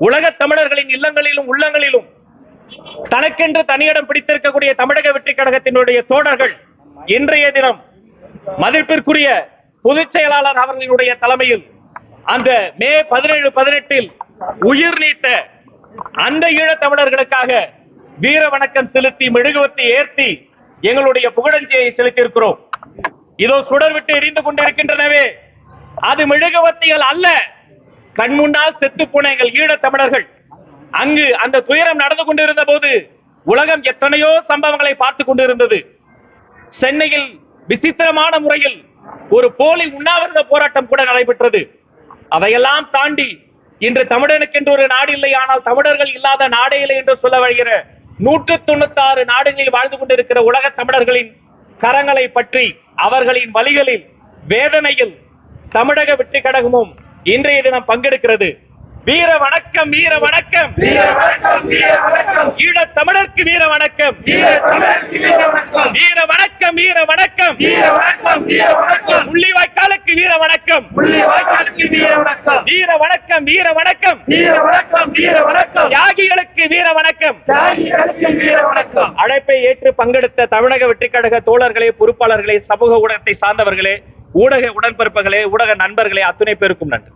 உலக தமிழர்களின் இல்லங்களிலும் உள்ளங்களிலும் தனக்கென்று தனியிடம் பிடித்திருக்கக்கூடிய தமிழக வெற்றி கழகத்தினுடைய தோழர்கள் இன்றைய தினம் மதிப்பிற்குரிய பொதுச் செயலாளர் அவர்களுடைய தலைமையில் அந்த மே பதினேழு பதினெட்டில் உயிர் நீத்த அந்த ஈழத் தமிழர்களுக்காக வீர வணக்கம் செலுத்தி மெழுகுவர்த்தி ஏற்றி எங்களுடைய புகழஞ்சியை செலுத்தியிருக்கிறோம். இதோ சுடர் விட்டு எரிந்து கொண்டிருக்கின்றனவே. அது மெழுகுவர்த்திகள் அல்ல. கண் முன்னால் செத்து போன எங்கள் ஈழத் தமிழர்கள். அங்கு அந்த துயரம் நடந்து கொண்டிருந்த போது உலகம் எத்தனையோ சம்பவங்களை பார்த்து கொண்டிருந்தது. சென்னையில் விசித்திரமான முறையில் ஒரு போலி உண்ணாவிரத போராட்டம் கூட நடைபெற்றது. அதையெல்லாம் தாண்டி இன்று தமிழனுக்கென்று ஒரு நாடு இல்லை ஆனால் தமிழர்கள் இல்லாத நாடே இல்லை என்று சொல்ல வருகிற நூற்று தொண்ணூத்தி ஆறு நாடுகளில் வாழ்ந்து கொண்டிருக்கிற உலக தமிழர்களின் கரங்களை பற்றி அவர்களின் வழிகளில் வேதனையில் தமிழக வெற்றி கழகமும் இன்றைய தினம் பங்கெடுக்கிறது வீர வணக்கம் வீர வணக்கம் வீர வணக்கம் வீர வணக்கம் ஈழத் தமிழருக்கு வீர வணக்கம் வீர வணக்கம் வீர வணக்கம் வீர வணக்கம் வீர வணக்கம் வீர வணக்கம் முள்ளிவாய்க்காலுக்கு வீர வணக்கம் வீர வணக்கம் வீர வணக்கம் தியாகிகளுக்கு வீர வணக்கம் தியாகிகளுக்கு வீர வணக்கம் அழைப்பை ஏற்று பங்கெடுத்த தமிழக வெற்றிக் கழக தோழர்களே பொறுப்பாளர்களே சமூக ஊடகத்தை சார்ந்தவர்களே ஊடக உடன்பிறப்புகளே ஊடக நண்பர்களே அத்துணை பேருக்கும் நன்றி.